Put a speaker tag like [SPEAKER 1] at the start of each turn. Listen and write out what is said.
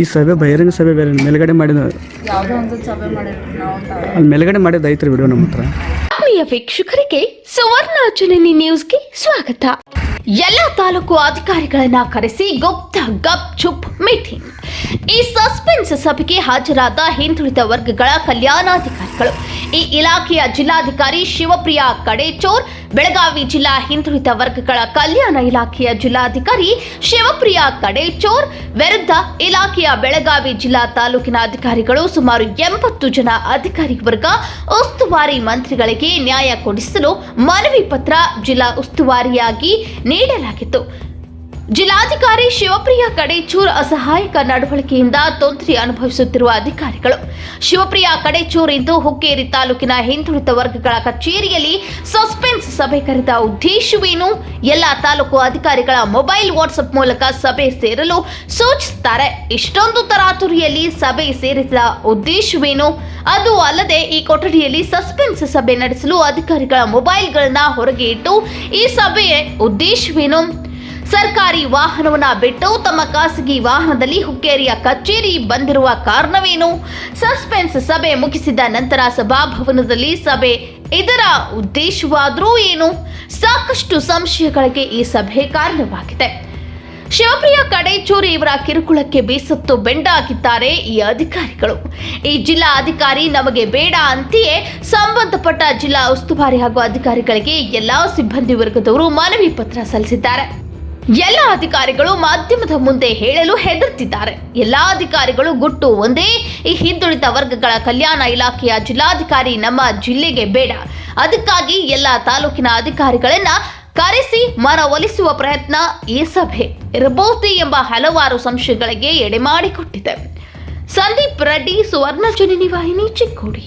[SPEAKER 1] ಈ ಸಭೆ ಬಹಿರಂಗ ಸಭೆ ಬೇರೆ ಮೇಲ್ಗಡೆ ಮಾಡಿದ
[SPEAKER 2] ಯಾವುದೋ ಒಂದು ಸಭೆ ಮಾಡಿರ್ತೀವಿ ನಾವು ತಾವೇ
[SPEAKER 1] ಅಲ್ಲಿ ಮೇಲ್ಗಡೆ ಮಾಡಿದ ಐತ್ರಿ ವಿಡಿಯೋ ನಮ್ಮ ಹತ್ರ.
[SPEAKER 3] ವೀಕ್ಷಕರಿಗೆ ಸುವರ್ಣ ಜನನಿ ನ್ಯೂಸ್ಗೆ ಸ್ವಾಗತ. ಎಲ್ಲ ತಾಲೂಕು ಅಧಿಕಾರಿಗಳನ್ನ ಕರೆಸಿ ಗುಪ್ತ ಗಪ್ ಚುಪ್ ಮೀಟಿಂಗ್. ಈ ಸಸ್ಪೆನ್ಸ್ ಸಭೆಗೆ ಹಾಜರಾದ ಹಿಂದುಳಿದ ವರ್ಗಗಳ ಈ ಇಲಾಖೆಯ ಜಿಲ್ಲಾಧಿಕಾರಿ ಶಿವಪ್ರಿಯ ಕಡೇಚೋರ್, ಬೆಳಗಾವಿ ಜಿಲ್ಲಾ ಹಿಂದುಳಿದ ವರ್ಗಗಳ ಕಲ್ಯಾಣ ಇಲಾಖೆಯ ಜಿಲ್ಲಾಧಿಕಾರಿ ಶಿವಪ್ರಿಯ ಕಡೇಚೋರ್, ವಿರುದ್ಧ ಇಲಾಖೆಯ ಬೆಳಗಾವಿ ಜಿಲ್ಲಾ ತಾಲೂಕಿನ ಅಧಿಕಾರಿಗಳು ಸುಮಾರು ಎಂಬತ್ತು ಜನ ಅಧಿಕಾರಿ ವರ್ಗ ಉಸ್ತುವಾರಿ ಮಂತ್ರಿಗಳಿಗೆ ನ್ಯಾಯ ಕೊಡಿಸಲು ಮನವಿ ಪತ್ರ ಜಿಲ್ಲಾ ಉಸ್ತುವಾರಿಯಾಗಿ ನೀಡಲಾಗಿತ್ತು. ಜಿಲ್ಲಾಧಿಕಾರಿ ಶಿವಪ್ರಿಯ ಕಡೇಚೂರ್ ಅಸಹಾಯಕ ನಡವಳಿಕೆಯಿಂದ ತೊಂದರೆ ಅನುಭವಿಸುತ್ತಿರುವ ಅಧಿಕಾರಿಗಳು. ಶಿವಪ್ರಿಯ ಕಡೇಚೂರ್ ಇಂದು ಹುಕ್ಕೇರಿ ತಾಲೂಕಿನ ಹಿಂದುಳಿದ ವರ್ಗಗಳ ಕಚೇರಿಯಲ್ಲಿ ಸಸ್ಪೆನ್ಸ್ ಸಭೆ ಕರೆದ ಉದ್ದೇಶವೇನು ಎಲ್ಲ ತಾಲೂಕು ಅಧಿಕಾರಿಗಳ ಮೊಬೈಲ್ ವಾಟ್ಸ್ಆಪ್ ಮೂಲಕ ಸಭೆ ಸೇರಲು ಸೂಚಿಸುತ್ತಾರೆ. ಇಷ್ಟೊಂದು ತರಾತುರಿಯಲ್ಲಿ ಸಭೆ ಸೇರಿದ ಉದ್ದೇಶವೇನು ಅದು ಅಲ್ಲದೆ ಈ ಕೊಠಡಿಯಲ್ಲಿ ಸಸ್ಪೆನ್ಸ್ ಸಭೆ ನಡೆಸಲು ಅಧಿಕಾರಿಗಳ ಮೊಬೈಲ್ಗಳನ್ನ ಹೊರಗೆ ಇಟ್ಟು ಈ ಸಭೆಯ ಉದ್ದೇಶವೇನು ಸರ್ಕಾರಿ ವಾಹನವನ್ನ ಬಿಟ್ಟು ತಮ್ಮ ಖಾಸಗಿ ವಾಹನದಲ್ಲಿ ಹುಕ್ಕೇರಿಯ ಕಚೇರಿ ಬಂದಿರುವ ಕಾರಣವೇನು? ಸಸ್ಪೆನ್ಸ್ ಸಭೆ ಮುಗಿಸಿದ ನಂತರ ಸಭಾಭವನದಲ್ಲಿ ಸಭೆ ಇದರ ಉದ್ದೇಶವಾದರೂ ಏನು? ಸಾಕಷ್ಟು ಸಂಶಯಗಳಿಗೆ ಈ ಸಭೆ ಕಾರಣವಾಗಿದೆ. ಶಿವಪ್ರಿಯ ಕಡೇಚೂರಿ ಇವರ ಕಿರುಕುಳಕ್ಕೆ ಬೇಸತ್ತು ಬೆಂಡಾಗಿದ್ದಾರೆ ಈ ಅಧಿಕಾರಿಗಳು. ಈ ಜಿಲ್ಲಾ ಅಧಿಕಾರಿ ನಮಗೆ ಬೇಡ ಅಂತೆಯೇ ಸಂಬಂಧಪಟ್ಟ ಜಿಲ್ಲಾ ಉಸ್ತುವಾರಿ ಹಾಗೂ ಅಧಿಕಾರಿಗಳಿಗೆ ಎಲ್ಲಾ ಸಿಬ್ಬಂದಿ ವರ್ಗದವರು ಮನವಿ ಪತ್ರ ಸಲ್ಲಿಸಿದ್ದಾರೆ. ಎಲ್ಲ ಅಧಿಕಾರಿಗಳು ಮಾಧ್ಯಮದ ಮುಂದೆ ಹೇಳಲು ಹೆದರ್ತಿದ್ದಾರೆ. ಎಲ್ಲಾ ಅಧಿಕಾರಿಗಳು ಗುಟ್ಟು ಒಂದೇ ಈ ಹಿಂದುಳಿದ ವರ್ಗಗಳ ಕಲ್ಯಾಣ ಇಲಾಖೆಯ ಜಿಲ್ಲಾಧಿಕಾರಿ ನಮ್ಮ ಜಿಲ್ಲೆಗೆ ಬೇಡ. ಅದಕ್ಕಾಗಿ ಎಲ್ಲ ತಾಲೂಕಿನ ಅಧಿಕಾರಿಗಳನ್ನ ಕರೆಸಿ ಮನವೊಲಿಸುವ ಪ್ರಯತ್ನ ಈ ಸಭೆ ಇರಬಹುದು ಎಂಬ ಹಲವಾರು ಸಂಶಯಗಳಿಗೆ ಎಡೆಮಾಡಿಕೊಟ್ಟಿದೆ ಸಂದೀಪ್ ರೆಡ್ಡಿ, ಸುವರ್ಣ ಜನನಿ ವಾಹಿನಿ, ಚಿಕ್ಕೋಡಿ.